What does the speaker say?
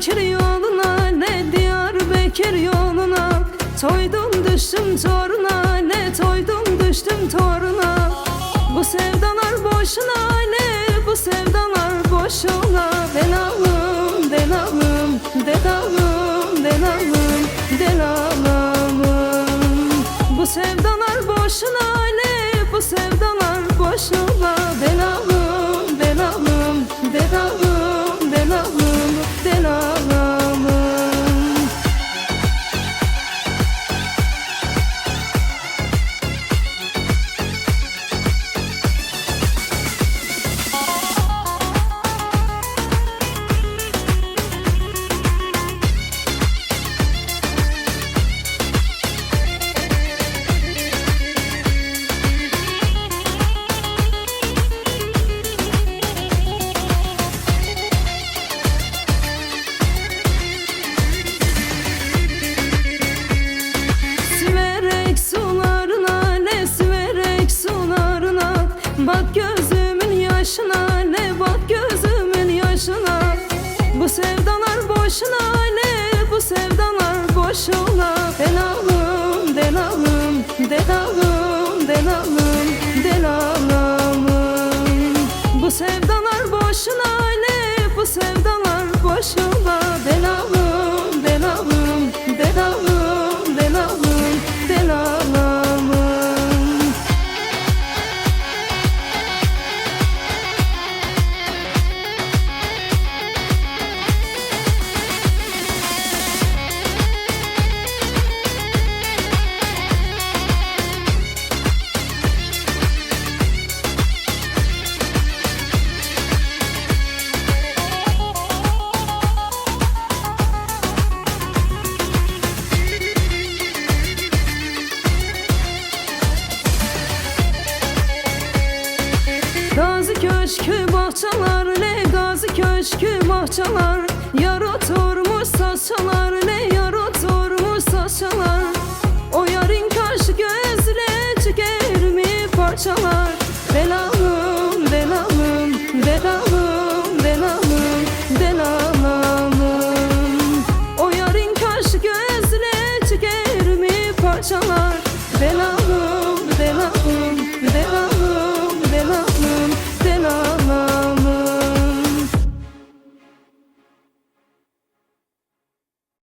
gider yoluna Toydum düştüm toruna Ne toydum düştüm toruna. Bu sevdalar boşuna Ne bu sevdalar boşuna. Delalım delalım Delalım delalım Delalım Bu sevdalar boşuna Ne bu sevdalar boşuna. Delalım boşuna ne bu sevdalar boşuna. Delalım delalım delalım köşkü bahçeler ne gazi köşkü bahçeler. Yar oturmuş saçalar ne yar oturmuş saçalar O yarın kaş gözle çıkar mi parçalar? Delalım delalım delalım delalım delalım. O yarın kaş gözle çıkar mi parçalar